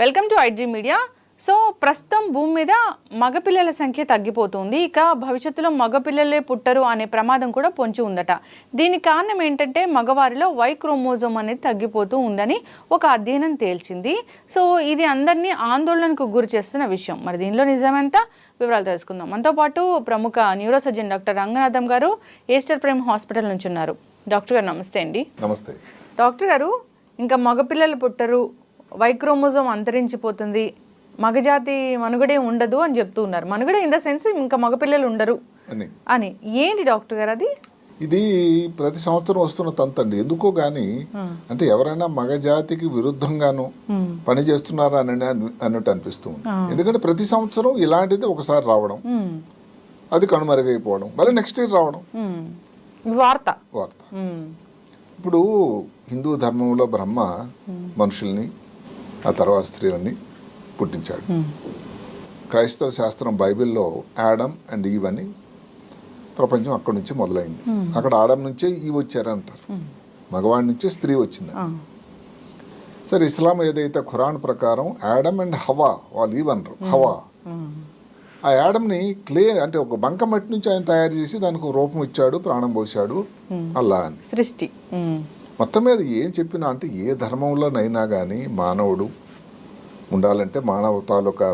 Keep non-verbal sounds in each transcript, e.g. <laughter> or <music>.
Welcome to IG media so ప్రస్తుతం భూమి మీద మగపిల్లల సంఖ్య తగ్గిపోతుంది. ఇక భవిష్యత్తులో మగపిల్లలే పుట్టరు అనే ప్రమాదం కూడా పొంచి ఉందట. దీనికి కారణం ఏంటంటే మగవారిలో వై క్రోమోజోమ్ అనేది తగ్గిపోతూ ఉందని ఒక అధ్యయనం తేల్చింది. సో ఇది అందరినీ ఆందోళనకు గురి చేస్తున్న విషయం. మరి దీనిలో నిజమెంత? వివరాలు తెలుసుకుందాం. మనతో పాటు ప్రముఖ న్యూరో సర్జన్ డాక్టర్ రంగనాథం గారు ఏస్టర్ ప్రేమ్ హాస్పిటల్ నుంచి ఉన్నారు. డాక్టర్ గారు నమస్తే అండి. నమస్తే. డాక్టర్ గారు ఇంకా మగపిల్లలు పుట్టరు వైక్రోమోజోమ్ అంతరించిపోతుంది. మగజాతి మనుగడే ఉండదు అని చెప్తూ ఉన్నారు. మనుగడ ఇన్ ద సెన్స్ ఇంకా మగపిల్లలు ఉండరు అని. అని. ఏంటి డాక్టర్ గారు అది? ఇది ప్రతి సంవత్సరం వస్తున్న తంతండి ఎందుకో గాని అంటే ఎవరైనా మగ జాతికి విరుద్ధంగాను పని చేస్తున్నారా అని అన్నట్టు అనిపిస్తుంది ఎందుకంటే ప్రతి సంవత్సరం ఇలాంటిది ఒకసారి రావడం. అది కనుమరుగైపోవడం. మళ్ళీ నెక్స్ట్ ఇయర్ రావడం. వార్త. వార్త. ఇప్పుడు హిందూ ధర్మంలో బ్రహ్మ మనుషుల్ని ఆ తర్వాత స్త్రీలని పుట్టించాడు. క్రైస్తవ శాస్త్రం బైబిల్లో యాడమ్ అండ్ ఈవ్ అని ప్రపంచం అక్కడి నుంచి మొదలైంది. అక్కడ ఆడమ్ నుంచే ఈ వచ్చారంటారు. మగవాడి నుంచే స్త్రీ వచ్చింది. సరే ఇస్లాం ఏదైతే ఖురాన్ ప్రకారం యాడమ్ అండ్ హవా వాళ్ళు ఈవ్ అనరు హవా. ఆ యాడమ్ని క్లే అంటే ఒక బంక మట్టి నుంచి ఆయన తయారు చేసి దానికి రూపం ఇచ్చాడు ప్రాణం పోశాడు అల్లా అని. సృష్టి. మొత్తం మీద ఏం చెప్పినా అంటే ఏ ధర్మంలోనైనా కానీ మానవుడు ఉండాలంటే మానవ తాలూకా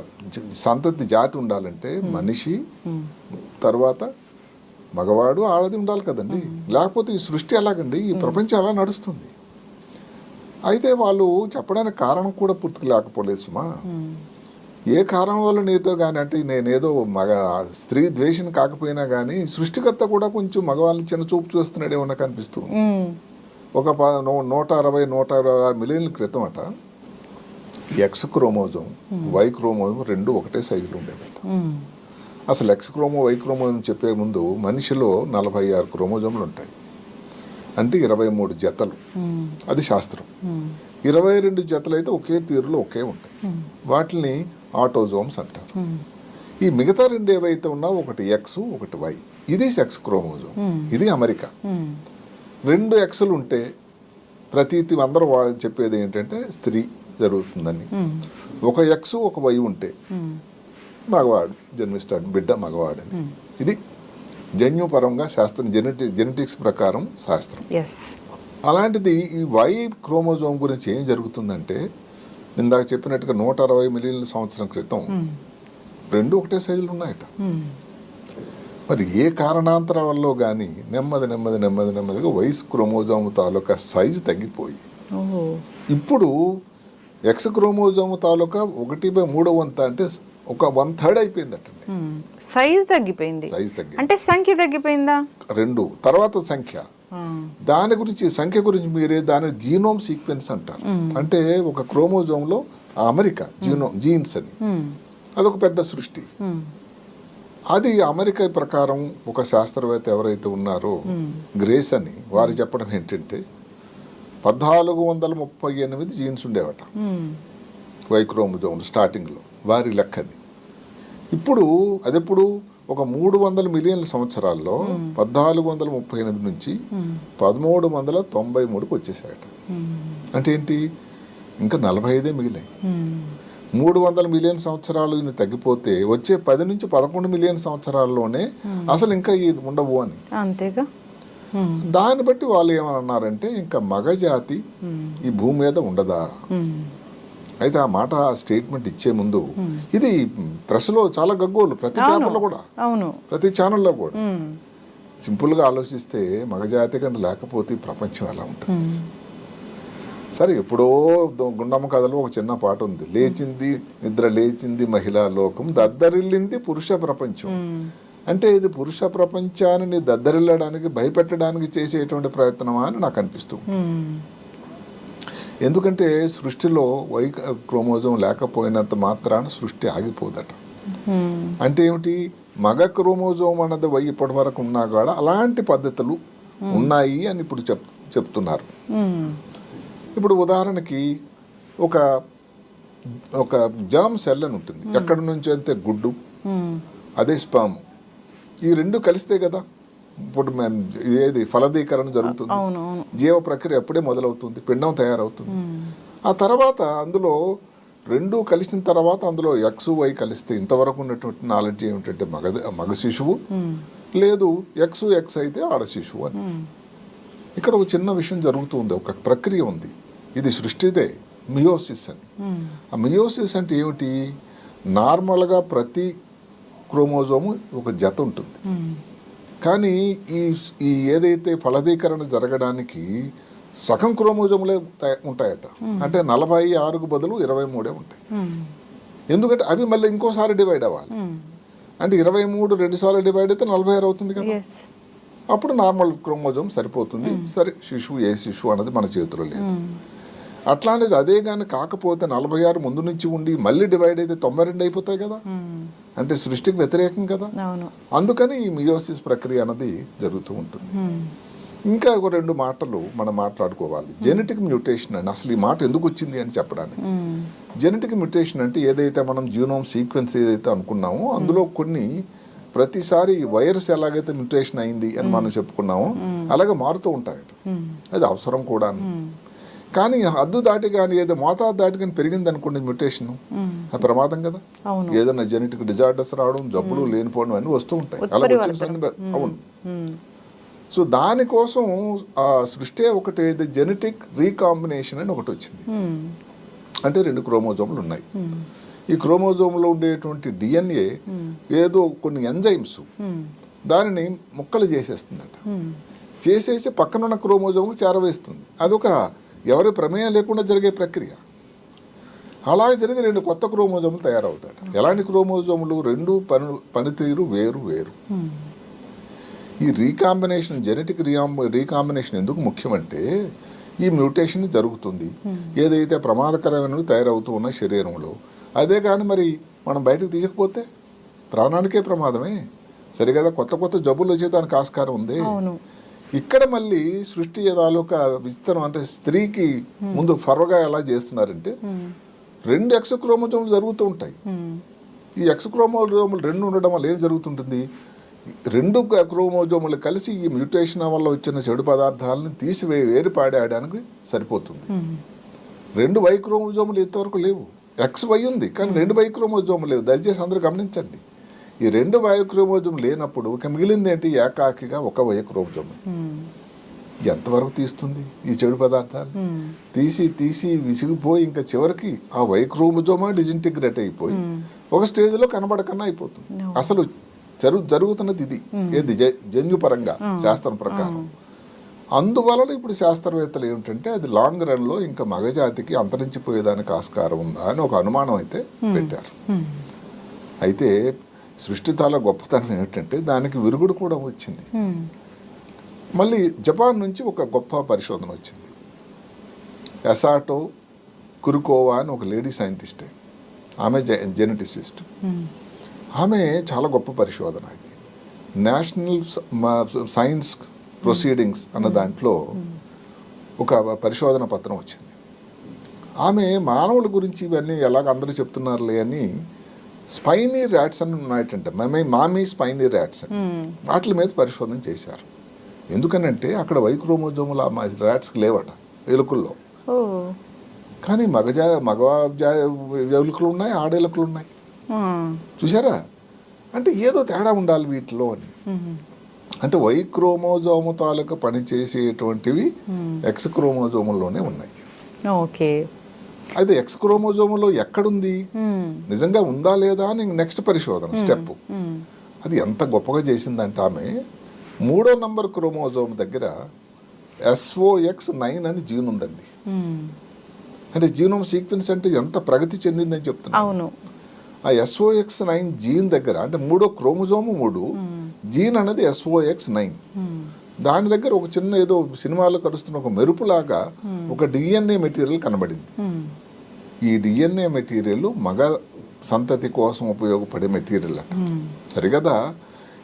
సంతతి జాతి ఉండాలంటే మనిషి. తర్వాత మగవాడు ఆడది ఉండాలి కదండి. లేకపోతే ఈ సృష్టి ఎలాగండి? ఈ ప్రపంచం ఎలా నడుస్తుంది? అయితే వాళ్ళు చెప్పడానికి కారణం కూడా పూర్తిగా లేకపోలేదు సుమా. ఏ కారణం వల్ల నీతో కానీ అంటే నేనేదో మగ స్త్రీ ద్వేషం కాకపోయినా కానీ సృష్టికర్త కూడా కొంచెం మగవాళ్ళని చిన్న చూపు చూస్తున్నాడేమో నాకు అనిపిస్తుంది మ్మ్. ఒక నూట అరవై నూట అరవై ఆరు మిలియన్ల క్రితం అట ఎక్స్ క్రోమోజోమ్ వై క్రోమోజోమ్ రెండు ఒకటే సైజులో ఉండేదట మ్మ్. అసలు ఎక్స్ క్రోమో వై క్రోమోజోమ్ చెప్పే ముందు మనిషిలో నలభై ఆరు క్రోమోజోమ్లు ఉంటాయి అంటే ఇరవై మూడు జతలు మ్మ్. అది శాస్త్రం. ఇరవై రెండు జతలు అయితే ఒకే తీరులో ఒకే ఉంటాయి. వాటిని ఆటోజోమ్స్ అంటారు. ఈ మిగతా రెండు ఏవైతే ఉన్నావో ఒకటి ఎక్స్ ఒకటి వై ఇది సెక్స్ క్రోమోజోమ్ Hmm. ఇది అమెరికా. రెండు ఎక్స్లు ఉంటే ప్రతీతి అందరూ వాళ్ళు చెప్పేది ఏంటంటే స్త్రీ జరుగుతుందని. ఒక ఎక్స్ ఒక వై ఉంటే. మగవాడు జన్మిస్తాడు బిడ్డ మగవాడని. ఇది జన్యుపరంగా శాస్త్రం జెనెటి జెనెటిక్స్ ప్రకారం శాస్త్రం. అలాంటిది ఈ వై క్రోమోజోమ్ గురించి ఏం జరుగుతుందంటే ఇందాక చెప్పినట్టుగా నూట అరవై మిలియన్ల సంవత్సరం క్రితం రెండు ఒకటే సైజులు ఉన్నాయట. మరి ఏ కారణాంతరం వల్ల కానీ నెమ్మది నెమ్మది నెమ్మది నెమ్మదిగా వయసు క్రోమోజోమ్ తాలూకా సైజు తగ్గిపోయి. ఇప్పుడు ఎక్స్ క్రోమోజోమ్ తాలూకా ఒకటి బై మూడో వంత అంటే ఒక వన్ థర్డ్ అయిపోయిందటండి. సైజ్ తగ్గిపోయింది. సైజ్ తగ్గి అంటే సంఖ్య తగ్గిపోయిందా? రెండు. తర్వాత సంఖ్య. దాని గురించి సంఖ్య గురించి మీరే దాని జీనోమ్ సీక్వెన్స్ అంటారు. అంటే ఒక క్రోమోజోమ్లో అమెరికా జీనోమ్ జీన్స్ అని. అదొక పెద్ద సృష్టి. అది అమెరికా ప్రకారం ఒక శాస్త్రవేత్త ఎవరైతే ఉన్నారో గ్రేస్ అని వారు చెప్పడం ఏంటంటే పద్నాలుగు వందల ముప్పై ఎనిమిది జీన్స్ ఉండేవట. మ్మ్. వైక్రోమోజోమ్ స్టార్టింగ్లో వారి లెక్కది. ఇప్పుడు అదెప్పుడు ఒక మూడు వందల మిలియన్ల సంవత్సరాల్లో పద్నాలుగు వందల ముప్పై ఎనిమిది నుంచి పదమూడు వందల తొంభై మూడుకి వచ్చేసాయట. అంటే ఏంటి? ఇంకా నలభై ఐదే మిగిలాయి. మూడు వందల మిలియన్ సంవత్సరాలు ఇన్ని తగ్గిపోతే వచ్చే పది నుంచి పదకొండు మిలియన్ సంవత్సరాల్లోనే అసలు ఇంకా ఈ ఉండవు అని అంతేగా. దాన్ని బట్టి వాళ్ళు ఏమన్నారంటే ఇంకా మగ జాతి మ్మ్. ఈ భూమి మీద ఉండదా. అయితే ఆ మాట స్టేట్మెంట్ ఇచ్చే ముందు ఇది ప్రెస్లో చాలా గగ్గోలు ప్రతి పేపర్లో కూడా అవును ప్రతి ఛానల్లో కూడా. సింపుల్గా ఆలోచిస్తే మగజాతి కంటే లేకపోతే ప్రపంచం ఎలా ఉంటుంది. సరే ఎప్పుడో గుండమ్మ కథలో ఒక చిన్న పాట ఉంది లేచింది నిద్ర లేచింది మహిళా లోకం దద్దరిల్లింది పురుష ప్రపంచం. అంటే ఇది పురుష ప్రపంచాన్ని దద్దరిల్లడానికి భయపెట్టడానికి చేసేటువంటి ప్రయత్నమా అని నాకు అనిపిస్తుంది. ఎందుకంటే సృష్టిలో వై క్రోమోజోమ్ లేకపోయినంత మాత్రాన సృష్టి ఆగిపోదట. అంటే ఏమిటి మగ క్రోమోజోమ్ అన్నది వై ఇప్పటి వరకు ఉన్నా కూడా అలాంటి పద్ధతులు ఉన్నాయి అని ఇప్పుడు చెప్ చెప్తున్నారు. ఇప్పుడు ఉదాహరణకి ఒక ఒక జామ్ సెల్ అని ఉంటుంది. ఎక్కడి నుంచి అయితే గుడ్డు మ్మ్. అదే స్పామ్ ఈ రెండు కలిస్తే కదా ఇప్పుడు ఏది ఫలదీకరణ జరుగుతుంది. జీవ ప్రక్రియ ఎప్పుడే మొదలవుతుంది పిండం తయారవుతుంది. ఆ తర్వాత అందులో రెండు కలిసిన తర్వాత అందులో ఎక్స్ వై కలిస్తే ఇంతవరకు ఉన్నటువంటి నాలెడ్జ్ ఏమిటంటే మగ మగ శిశువు. లేదు ఎక్స్ ఎక్స్ అయితే ఆడ శిశువు అని. ఇక్కడ ఒక చిన్న విషయం జరుగుతుంది ఒక ప్రక్రియ ఉంది. ఇది సృష్టిదే. మియోసిస్ అని. ఆ మియోసిస్ అంటే ఏమిటి? నార్మల్గా ప్రతి క్రోమోజోము ఒక జత ఉంటుంది. కానీ ఈ ఈ ఏదైతే ఫలదీకరణ జరగడానికి సగం క్రోమోజోములే ఉంటాయట. అంటే నలభై ఆరుకు బదులు ఇరవై మూడే ఉంటాయి. ఎందుకంటే అవి మళ్ళీ ఇంకోసారి డివైడ్ అవ్వాలి. అంటే ఇరవై మూడు రెండు సార్లు డివైడ్ అయితే నలభై ఆరు అవుతుంది కదా? అప్పుడు నార్మల్ క్రోమోజోమ్ సరిపోతుంది. సరే శిశువు ఏ శిశువు అన్నది మన చేతిలో లేదు. అట్లాంటిది అదే కానీ కాకపోతే నలభై ఆరు ముందు నుంచి ఉండి మళ్ళీ డివైడ్ అయితే తొంభై రెండు అయిపోతాయి కదా. అంటే సృష్టికి వ్యతిరేకం కదా. అందుకని ఈ మియోసిస్ ప్రక్రియ అన్నది జరుగుతూ ఉంటుంది. ఇంకా ఒక రెండు మాటలు మనం మాట్లాడుకోవాలి. జెనెటిక్ మ్యూటేషన్ అని అసలు ఈ మాట ఎందుకు వచ్చింది అని చెప్పడానికి. జెనెటిక్ మ్యూటేషన్ అంటే ఏదైతే మనం జీనోమ్ సీక్వెన్స్ ఏదైతే అనుకున్నామో అందులో కొన్ని ప్రతిసారి వైరస్ ఎలాగైతే మ్యూటేషన్ అయింది అని మనం చెప్పుకున్నామో అలాగే మారుతూ ఉంటాయట మ్మ్. అది అవసరం కూడా కానీ హద్దు దాటి కానీ ఏదో మోతాదు దాటి కానీ పెరిగింది అనుకోండి మ్యూటేషన్. అది ప్రమాదం కదా. ఏదైనా జెనెటిక్ డిజార్డర్స్ రావడం జబ్బులు లేనిపోవడం అన్నీ వస్తూ ఉంటాయి. అలా వచ్చిన అవును. సో దానికోసం ఆ సృష్టి ఒకటి ఏది? జెనెటిక్ రీకాంబినేషన్ అని ఒకటి వచ్చింది. అంటే రెండు క్రోమోజోములు ఉన్నాయి. ఈ క్రోమోజోమ్లో ఉండేటువంటి డిఎన్ఏ ఏదో కొన్ని ఎంజైమ్స్ మ్మ్. దానిని ముక్కలు చేసేస్తుందట. మ్మ్. చేసేసి పక్కనున్న క్రోమోజోము చేరవేస్తుంది. అదొక ఎవరి ప్రమేయం లేకుండా జరిగే ప్రక్రియ. అలాగే జరిగి రెండు కొత్త క్రోమోజోములు తయారవుతాయి ఎలాంటి క్రోమోజోములు? రెండు పని పనితీరు వేరు వేరు. ఈ రీకాంబినేషన్ జెనెటిక్ రీఆం రీకాంబినేషన్ ఎందుకు ముఖ్యమంటే ఈ మ్యూటేషన్ జరుగుతుంది. ఏదైతే ప్రమాదకరమైనవి తయారవుతూ ఉన్న శరీరంలో అదే కానీ మరి మనం బయటకు తీయకపోతే ప్రాణానికే ప్రమాదమే. సరిగదా కొత్త కొత్త జబ్బులు వచ్చే దానికి ఆస్కారం ఉంది. ఇక్కడ మళ్ళీ సృష్టి తాలూకా విస్తరం అంటే స్త్రీకి ముందు ఫర్వగా ఎలా చేస్తున్నారంటే. రెండు ఎక్స్ క్రోమోజోములు జరుగుతూ ఉంటాయి. ఈ ఎక్స్ క్రోమోజోములు రెండు ఉండడం వల్ల ఏం జరుగుతుంటుంది? రెండు క్రోమోజోములు కలిసి ఈ మ్యూటేషన్ వల్ల వచ్చిన చెడు పదార్థాలను తీసివే వేరు పాడేయడానికి సరిపోతుంది. రెండు వై క్రోమోజోములు ఇంతవరకు లేవు. ఎక్స్ వై ఉంది. కానీ రెండు వై క్రోమోజోములు లేవు. దయచేసి అందరూ గమనించండి. ఈ రెండు వై క్రోమోజోమ్ లేనప్పుడు ఇక మిగిలింది ఏంటి? ఏకాకిగా ఒక వై క్రోమోజోమ్ మ్మ్. ఎంతవరకు తీస్తుంది ఈ చెడు పదార్థాలు? మ్మ్. తీసి తీసి విసిగిపోయి ఇంకా చివరికి ఆ వై క్రోమోజోమా డిజింటిగ్రేట్ అయిపోయి ఒక స్టేజ్లో కనబడకన్నా అయిపోతుంది. అసలు జరుగు జరుగుతున్నది ఇది. ఏది జన్యుపరంగా శాస్త్రం ప్రకారం. అందువలన ఇప్పుడు శాస్త్రవేత్తలు ఏమిటంటే అది లాంగ్ రన్లో ఇంకా మగజాతికి అంతరించిపోయేదానికి ఆస్కారం ఉందా అని ఒక అనుమానం అయితే పెట్టారు. అయితే సృష్టి తాల గొప్పతనం ఏమిటంటే దానికి విరుగుడు కూడా వచ్చింది. మళ్ళీ జపాన్ నుంచి ఒక గొప్ప పరిశోధన వచ్చింది ఎసాటో కురుకోవా అని ఒక లేడీ సైంటిస్టే ఆమె జెనెటిసిస్ట్. ఆమె చాలా గొప్ప పరిశోధన ఇది నేషనల్ సైన్స్ ప్రొసీడింగ్స్ అన్న దాంట్లో ఒక పరిశోధన పత్రం వచ్చింది. ఆమె మానవుల గురించి ఇవన్నీ ఎలాగ అందరూ చెప్తున్నారులే అని స్పైనీ ర్యాట్స్ అని ఉన్నాయటంటే. మమే మామీ స్పైనీ ర్యాట్స్ అని. మ్మ్. వాటి మీద పరిశోధన చేశారు. ఎందుకనంటే అక్కడ వైక్రోమోజోములు ఆ ర్యాట్స్కి లేవట ఎలుకల్లో. కానీ మగజా మగ జా- ఎలుకలు ఉన్నాయి ఆడ ఎలుకలు ఉన్నాయి. చూసారా అంటే ఏదో తేడా ఉండాలి వీటిలో అని. అంటే వై క్రోమోజోము తాలూకు పనిచేసేటువంటివి ఎక్స్ క్రోమోజోముల్లోనే ఉన్నాయి. ఓకే. అయితే ఎక్స్ క్రోమోజోములో ఎక్కడుంది? మ్మ్. నిజంగా ఉందా లేదా అని నెక్స్ట్ పరిశోధన స్టెప్. మ్మ్. అది ఎంత గొప్పగా చేసిందంటే ఆమె మూడో నంబర్ క్రోమోజోమ్ దగ్గర ఎస్ఓఎక్స్ నైన్ అని జీన్ ఉందండి. అంటే జీనోమ్ సీక్వెన్స్ అంటే ఎంత ప్రగతి చెందిందని చెప్తున్నా అవును. ఆ ఎస్ఓఎక్స్ నైన్ జీన్ దగ్గర అంటే మూడో క్రోమోజోము మూడు జీన్ అనేది ఎస్ఓఎక్స్ నైన్. దాని దగ్గర ఒక చిన్న ఏదో సినిమాలో కలుస్తున్న ఒక మెరుపులాగా ఒక డిఎన్ఏ మెటీరియల్ కనబడింది మ్మ్. ఈ డిఎన్ఏ మెటీరియల్ మగ సంతతి కోసం ఉపయోగపడే మెటీరియల్ అట మ్మ్. సరిగదా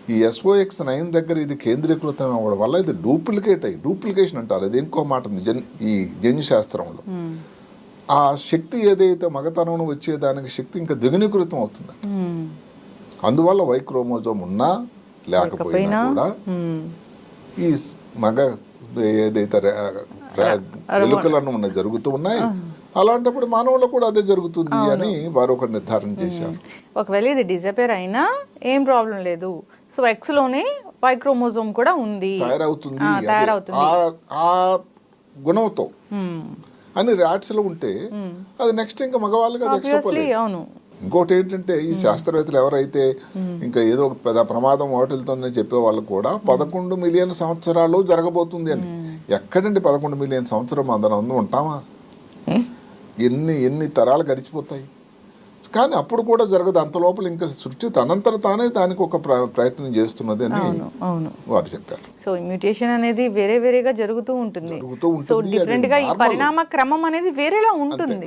ఈ ఎస్ఓఎక్స్ నైన్ దగ్గర ఇది కేంద్రీకృతం అవ్వడం వల్ల ఇది డూప్లికేట్ అయ్యి డూప్లికేషన్ అంటారు అది ఇంకో మాట ఉంది జన్ ఈ జన్యు శాస్త్రంలో. ఆ శక్తి ఏదైతే మగతనం వచ్చేదానికి శక్తి ఇంకా ద్విగుణీకృతం అవుతుంది. అందువల్ల వై క్రోమోజోమ్ ఉన్నా లేకపోయినా కూడా. ఈ మగ ఏదైతే ఎలుకలను ఉన్న జరుగుతూ ఉన్నాయి అలాంటప్పుడు మానవుల్లో కూడా అదే జరుగుతుంది అని వారు ఒక నిర్ధారణ చేశారు. ఒకవేళ ఇది డిజపేర్ అయినా ఏం ప్రాబ్లం లేదు. సో ఎక్స్లోనే వైక్రోమోజోమ్ కూడా ఉంది. తయారవుతుంది. తయారవుతుంది. ఆ- గుణంతో. అని ర్యాట్స్లో ఉంటే అది నెక్స్ట్ ఇంకా మగవాళ్ళకి ఆబ్వియస్లీ ఎక్స్ట్రాపోలేట్ అవును. ఇంకోటి ఏంటంటే ఈ శాస్త్రవేత్తలు ఎవరైతే ఇంకా ఏదో ఒక పెద్ద ప్రమాదం వాటిల్తోందని చెప్పే వాళ్ళు కూడా పదకొండు మిలియన్ సంవత్సరాలు జరగబోతుంది అని. ఎక్కడండి పదకొండు మిలియన్ సంవత్సరం అందరం ఉంటామా? ఎన్ని ఎన్ని తరాలు గడిచిపోతాయి? కానీ అప్పుడు కూడా జరగదు. అంత లోపల ఇంకా సృష్టి తనంతట తానే దానికి ఒక ప్ర- ప్రయత్నం చేస్తున్నది అని వారు చెప్పారు. సో మ్యూటేషన్ అనేది వేరే వేరేగా జరుగుతూ ఉంటుంది. సో డిఫరెంట్గా ఈ. పరిణామ క్రమం అనేది వేరేలా ఉంటుంది.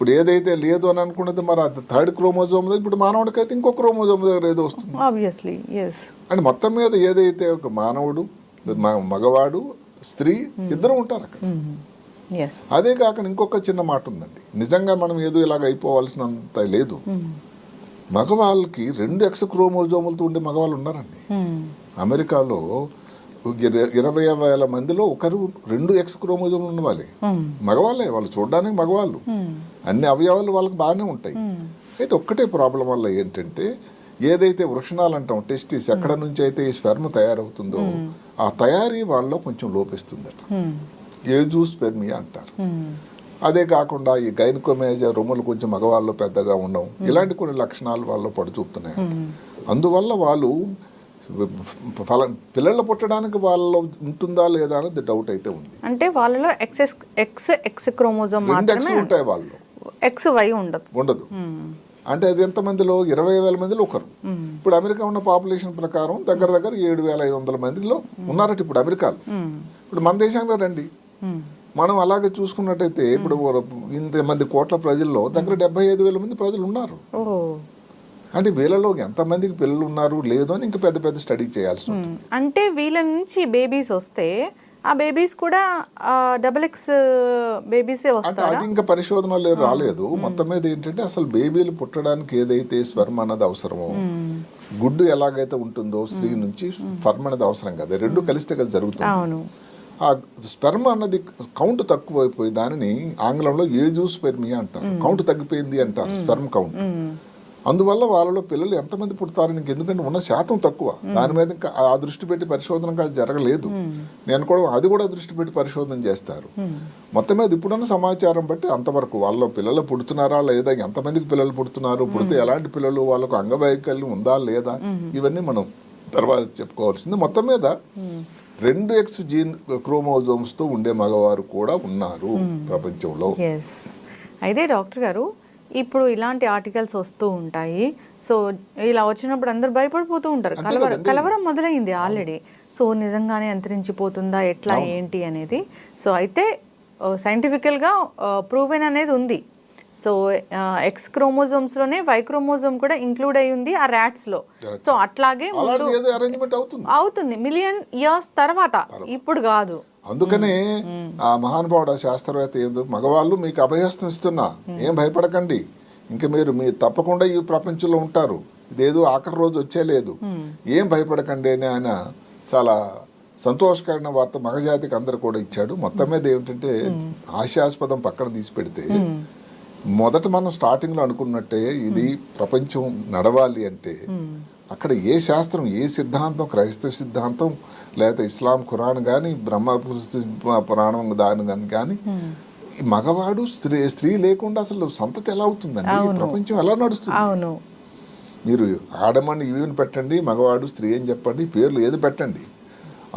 ఇప్పుడు ఏదైతే లేదు అని అనుకున్నది మరి అది థర్డ్ క్రోమోజోమ్ దగ్గర ఇప్పుడు మానవుడికైతే ఇంకో క్రోమోజోమ్ దగ్గర ఏదో వస్తుంది. ఆబ్వియస్లీ అంటే మొత్తం మీద ఏదైతే ఒక మానవుడు మగవాడు స్త్రీ ఇద్దరు ఉంటారు అక్కడ. ఎస్ అదే కాకుండా ఇంకొక చిన్న మాట ఉందండి. నిజంగా మనం ఏదో ఇలాగ అయిపోవాల్సినంత లేదు. మగవాళ్ళకి రెండు ఎక్స్ క్రోమోజోములతో ఉండే మగవాళ్ళు ఉన్నారండి. అమెరికాలో ఇర- ఇరవై వేల మందిలో ఒకరు రెండు ఎక్స్ క్రోమోజోములు ఉన్న వాళ్ళే మగవాళ్ళే వాళ్ళు చూడడానికి మగవాళ్ళు. అన్ని అవయవాలు వాళ్ళకి బాగానే ఉంటాయి. అయితే ఒక్కటే ప్రాబ్లం వల్ల ఏంటంటే ఏదైతే వృషణాలు అంటాం టెస్టిస్ ఎక్కడ నుంచి అయితే ఈ స్పెర్మ్ తయారవుతుందో ఆ తయారీ వాళ్ళలో కొంచెం లోపిస్తుందట. ఏజూ స్పెర్మియా అంటారు. అదే కాకుండా ఈ గైనకోమేజ రొమ్ములు కొంచెం మగవాళ్ళు పెద్దగా ఉండవు. ఇలాంటి కొన్ని లక్షణాలు వాళ్ళు పడు చూపుతున్నాయి అందువల్ల వాళ్ళు ఫల పిల్లలు పుట్టడానికి వాళ్ళలో ఉంటుందా లేదా అనేది డౌట్ అయితే ఉంది. అంటే వాళ్ళలో ఎక్స్ ఎక్స్ ఎక్స్ క్రోమోజోమ్ ఉంటాయి వాళ్ళు ఎక్స్ వై ఉండదు. ఉండదు. అంటే అది ఎంతమందిలో ఇరవై వేల మందిలో ఒకరు. ఇప్పుడు అమెరికా ఉన్న పాపులేషన్ ప్రకారం దగ్గర దగ్గర ఏడు వేల ఐదు వందల మందిలో ఉన్నారట ఇప్పుడు అమెరికాలో. ఇప్పుడు మన దేశంలో రండి. మనం అలాగే చూసుకున్నట్టయితే ఇప్పుడు ఇంతమంది కోట్ల ప్రజల్లో దగ్గర డెబ్బై ఐదు వేల మంది ప్రజలు ఉన్నారు. అంటే వీళ్ళలో ఎంతమందికి పిల్లలు ఉన్నారు లేదు అని ఇంకా పెద్ద పెద్ద స్టడీ చేయాల్సి ఉంటుంది. అంటే వీళ్ళ నుంచి బేబీస్ వస్తే ఆ బేబీస్ కూడా డబుల్ ఎక్స్ బేబీసే వస్తారా? అది ఇంకా పరిశోధనలు రాలేదు. మొత్తం మీద ఏంటంటే అసలు బేబీలు పుట్టడానికి ఏదైతే స్వర్మ అన్నది అవసరమో గుడ్డు ఎలాగైతే ఉంటుందో స్త్రీ నుంచి స్పర్మ్ అనేది అవసరం కదా. రెండు కలిస్తే కదా జరుగుతుంది. ఆ స్పెర్మ్ అన్నది కౌంట్ తక్కువైపోయి దానిని ఆంగ్లంలో ఏజు స్పెర్మియా అంటారు కౌంట్ తగ్గిపోయింది అంటారు స్పెర్మ్ కౌంట్. అందువల్ల వాళ్ళలో పిల్లలు ఎంతమంది పుడతారు? నీకు ఎందుకంటే ఉన్న శాతం తక్కువ. దాని మీద ఇంకా ఆ దృష్టి పెట్టి పరిశోధన కాదు జరగలేదు. నేను కూడా అది కూడా దృష్టి పెట్టి పరిశోధన చేస్తారు. మొత్తం మీద ఇప్పుడున్న సమాచారం బట్టి అంతవరకు వాళ్ళలో పిల్లలు పుడుతున్నారా లేదా ఎంతమందికి పిల్లలు పుడుతున్నారు? పుడితే ఎలాంటి పిల్లలు? వాళ్ళకు అంగవైకల్యం ఉందా లేదా? ఇవన్నీ మనం తర్వాత చెప్పుకోవాల్సింది. మొత్తం మీద రెండు ఎక్స్ జీన్ క్రోమోజోమ్స్తో ఉండే మగవారు కూడా ఉన్నారు ప్రపంచంలో. అయితే డాక్టర్ గారు ఇప్పుడు ఇలాంటి ఆర్టికల్స్ వస్తూ ఉంటాయి. సో ఇలా వచ్చినప్పుడు అందరు భయపడిపోతూ ఉంటారు. కలవరం. కలవరం మొదలైంది ఆల్రెడీ. సో నిజంగానే అంతరించిపోతుందా? ఎట్లా? ఏంటి? అనేది. సో అయితే సైంటిఫికల్గా ప్రూవెన్ అనేది ఉంది. సో ఎక్స్ క్రోమోజోమ్స్లోనే వై క్రోమోజోమ్ కూడా ఇంక్లూడ్ అయి ఉంది ఆ ర్యాట్స్లో. సో అట్లాగే అవుతుంది. అవుతుంది. మిలియన్ ఇయర్స్ తర్వాత. ఇప్పుడు కాదు. అందుకనే ఆ మహానుభావుడు శాస్త్రవేత్త ఏందో మగవాళ్ళు మీకు అభయస్తం ఇస్తున్నా. ఏం భయపడకండి. ఇంకా మీరు మీ తప్పకుండా ఈ ప్రపంచంలో ఉంటారు. ఇదేదో ఆఖరి రోజు వచ్చేలేదు ఏం భయపడకండి అని ఆయన చాలా సంతోషకరమైన వార్త మగజాతికి అందరు కూడా ఇచ్చాడు. మొత్తం మీద ఏమిటంటే ఆశాస్పదం పక్కన తీసి పెడితే మొదట మనం స్టార్టింగ్లో అనుకున్నట్టే ఇది ప్రపంచం నడవాలి అంటే అక్కడ ఏ శాస్త్రం ఏ సిద్ధాంతం క్రైస్తవ సిద్ధాంతం లేకపోతే ఇస్లాం ఖురాన్ కానీ బ్రహ్మ పురాణం దాని కానీ మగవాడు స్త్రీ స్త్రీ లేకుండా అసలు సంతతి ఎలా అవుతుందండి? ప్రపంచం ఎలా నడుస్తుంది? మీరు ఆడమని ఈవెన్ పెట్టండి మగవాడు స్త్రీ అని చెప్పండి పేర్లు ఏది పెట్టండి.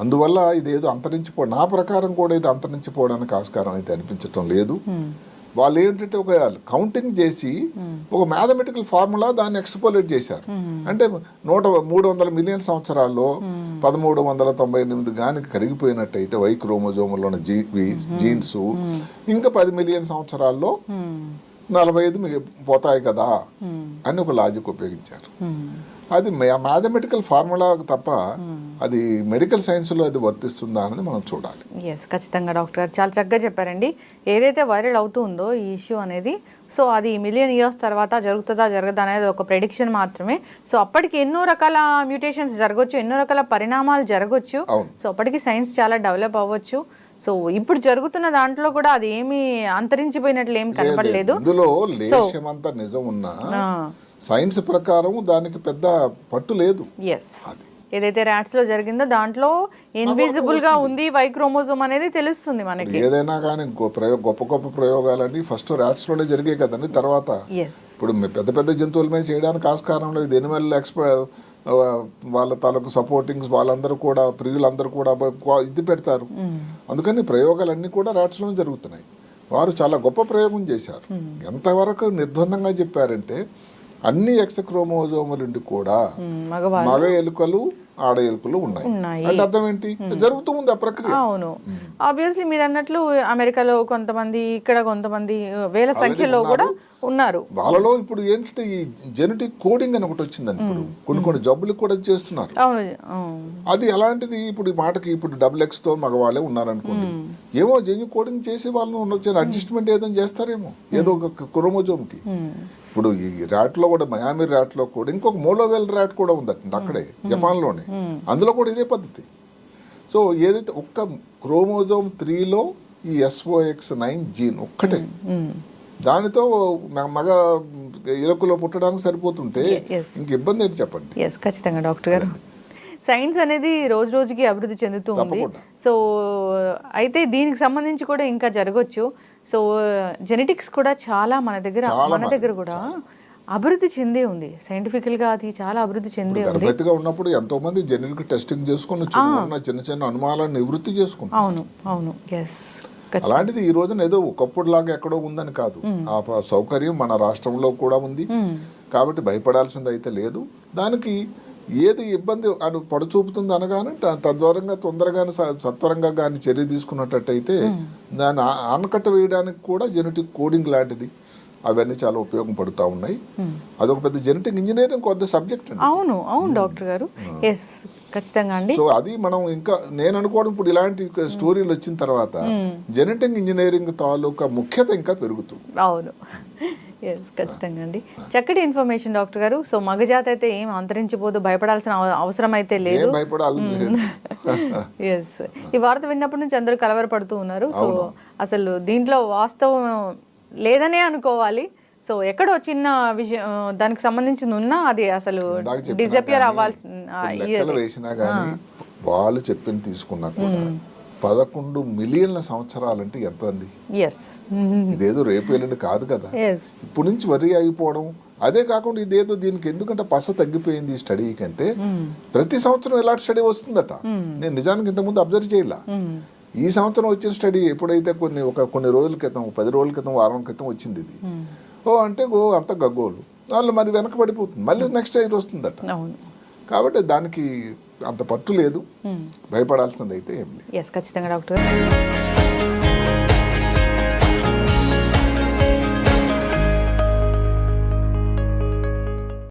అందువల్ల ఇదేదో అంతరించిపో నా ప్రకారం కూడా ఇది అంతరించిపోవడానికి ఆస్కారం అయితే అనిపించటం లేదు. వాళ్ళు ఏంటంటే ఒక కౌంటింగ్ చేసి ఒక మ్యాథమెటికల్ ఫార్ములా దాన్ని ఎక్స్పోలేట్ చేశారు. అంటే నూట మూడు వందల మిలియన్ సంవత్సరాల్లో పదమూడు వందల తొంభై ఎనిమిది గాని కరిగిపోయినట్టయితే వై క్రోమోజోములోని జీ జీన్స్ ఇంకా పది మిలియన్ సంవత్సరాల్లో నలభై ఐదు పోతాయి కదా అని ఒక లాజిక్ ఉపయోగించారు. అది మ్యాథమెటికల్ ఫార్ములా తప్ప అది మెడికల్ సైన్స్లో అది వర్తిస్తుందా అనేది మనం చూడాలి. ఎస్ ఖచ్చితంగా డాక్టర్ గారు చాలా చక్కగా చెప్పారండి. ఏదైతే వైరల్ అవుతుందో ఈ ఇష్యూ అనేది సో అది మిలియన్ ఇయర్స్ తర్వాత జరుగుతుందా జరగదా అనేది ఒక ప్రెడిక్షన్ మాత్రమే. సో అప్పటికి ఎన్నో రకాల మ్యూటేషన్స్ జరగవచ్చు ఎన్నో రకాల పరిణామాలు జరగవచ్చు. సో అప్పటికి సైన్స్ చాలా డెవలప్ అవ్వచ్చు. సో ఇప్పుడు జరుగుతున్న దాంట్లో కూడా అది ఏమి అంతరించిపోయినట్లు ఏం కనపడలేదు. లేశమంత నిజం ఉన్నా సైన్స్ ప్రకారం దానికి పెద్ద పట్టు లేదు. ఏదైతే ర్యాట్స్లో జరిగిందో దాంట్లో ఇన్విజిబుల్గా ఉంది వై క్రోమోజోమ్ అనేది తెలుస్తుంది మనకి. ఏదైనా కానీ ప్రయోగ గొప్ప గొప్ప ప్రయోగాలన్నీ ఫస్ట్ ర్యాట్స్లోనే జరిగాయి కదండి తర్వాత ఇప్పుడు మీ పెద్ద పెద్ద జంతువుల మీద చేయడానికి ఆస్కారం లేదు ఎనిమల్ ఎక్స్ప ఆ, వాళ్ళ తాలూకు సపోర్టింగ్స్ వాళ్ళందరూ కూడా ప్రియులందరూ కూడా ఇది పెడతారు. అందుకని ప్రయోగాలన్నీ కూడా ర్యాట్స్లోనే జరుగుతున్నాయి. వారు చాలా గొప్ప ప్రయోగం చేశారు. ఎంతవరకు నిర్బంధంగా చెప్పారంటే అన్ని ఎక్స్ క్రోమోజోముల నుండి కూడా మగ ఎలుకలు ఆడ ఎలుకలు ఉన్నాయి. అంటే అర్థం ఏంటి జరుగుతూ ఉంది ఆ ప్రక్రియ. అవును. ఆబ్వియస్లీ మీరు అన్నట్లు అమెరికాలో కొంతమంది ఇక్కడ కొంతమంది వేల సంఖ్యలో కూడా ఉన్నారు. వాళ్ళలో ఇప్పుడు ఏంటంటే ఈ జెనెటిక్ కోడింగ్ అని ఒకటి వచ్చిందని ఇప్పుడు కొన్ని కొన్ని జబ్బులు కూడా చేస్తున్నారు. అది అలాంటిది ఇప్పుడు మాటకి ఇప్పుడు డబుల్ ఎక్స్తో మగవాళ్ళే ఉన్నారనుకోండి. ఏమో జెన్యు కోడింగ్ చేసి వాళ్ళని ఉండొచ్చు అడ్జస్ట్మెంట్ ఏదో చేస్తారేమో. ఏదో ఒక క్రోమోజోమ్కి ఇప్పుడు ఈ ర్యాట్లో కూడా మయామి ర్యాట్లో కూడా ఇంకొక మోలోవెల్ ర్యాట్ కూడా ఉందట అక్కడే జపాన్లోనే అందులో కూడా ఇదే పద్ధతి. సో ఏదైతే ఒక్క క్రోమోజోమ్ త్రీలో ఈ ఎస్ఓఎక్స్ నైన్ జీన్ ఒక్కటే. దానితో మగ ఎలుకలో పుట్టడానికి సరిపోతుంటే. ఇంక ఇబ్బంది ఏంటి చెప్పండి? ఖచ్చితంగా డాక్టర్ గారు. సైన్స్ అనేది రోజు రోజుకి అభివృద్ధి చెందుతూ ఉంది. సో అయితే దీనికి సంబంధించి కూడా ఇంకా జరగచ్చు. సో జెనెటిక్స్ కూడా చాలా మన దగ్గర మన దగ్గర కూడా అభివృద్ధి చెందే ఉంది. సైంటిఫికల్గా అది చాలా అభివృద్ధి చెందే ఉంది. గర్భవతిగా ఉన్నప్పుడు ఎంతో మంది జెనెటిక్ టెస్టింగ్ చేసుకుని చిన్న చిన్న చిన్న అనుమానాలను నివృత్తి చేసుకుంటారు అవును అవును. ఎస్ అలాంటిది ఈ రోజున ఏదో ఒకప్పుడు లాగా ఎక్కడో ఉందని కాదు. ఆ సౌకర్యం మన రాష్ట్రంలో కూడా ఉంది. కాబట్టి భయపడాల్సింది అయితే లేదు. దానికి ఏది ఇబ్బంది అని పడుచూపుతుంది అనగానే తద్వారంగా తొందరగానే సత్వరంగా కానీ చర్య తీసుకున్నట్టయితే దాన్ని ఆనకట్ట వేయడానికి కూడా జెనెటిక్ కోడింగ్ లాంటిది అవన్నీ చాలా ఉపయోగపడుతూ ఉన్నాయి. అదొక పెద్ద జెనెటిక్ ఇంజనీరింగ్ కొద్ది సబ్జెక్ట్ అండి. అవును అవును డాక్టర్ గారు. ఎస్ ఖచ్చితంగా అండి. సో అది మనం ఇంకా నేను అనుకోవడం ఇప్పుడు ఇలాంటి స్టోరీలు వచ్చిన తర్వాత జెనెటిక్ ఇంజనీరింగ్ తాలూకా ముఖ్యత ఇంకా పెరుగుతుంది. అవును. ఎస్ ఖచ్చితంగా అండి. చక్కటి ఇన్ఫర్మేషన్ డాక్టర్ గారు. సో మగజాతి అయితే ఏం అంతరించిపోదు భయపడాల్సిన అవ- అవసరం అయితే లేదు. ఎస్ <laughs> ఈ వార్త విన్నప్పటి నుంచి అందరూ కలవరపడుతూ ఉన్నారు. సో అసలు దీంట్లో వాస్తవం లేదనే అనుకోవాలి. సో ఎక్కడో చిన్న విషయం దానికి సంబంధించింది ఉన్నా అది అసలు డిజపియర్ అవ్వాల్సిన వాళ్ళు చెప్పింది తీసుకున్నా కూడా పదకొండు మిలియన్ల సంవత్సరాలంటే ఎంత అండి <laughs> ఇదేదో రేపు ఎల్లుండి కాదు కదా. ఇప్పుడు నుంచి వరి అయిపోవడం అదే కాకుండా ఇదేదో దీనికి ఎందుకంటే పస తగ్గిపోయింది స్టడీ కంటే ప్రతి సంవత్సరం ఇలాంటి స్టడీ వస్తుందట? నేను నిజానికి ఇంతకుముందు అబ్జర్వ్ చేయాల. ఈ సంవత్సరం వచ్చిన స్టడీ ఎప్పుడైతే కొన్ని ఒక కొన్ని రోజుల క్రితం పది రోజుల క్రితం వారం క్రితం వచ్చింది ఇది. ఓ అంటే ఓ అంత గగ్గోలు. వాళ్ళు మరి వెనక పడిపోతుంది మళ్ళీ నెక్స్ట్ ఇయర్ వస్తుందట. కాబట్టి దానికి అంత పట్టు లేదు. భయపడాల్సింది అయితే ఏం లేదు. ఖచ్చితంగా డాక్టర్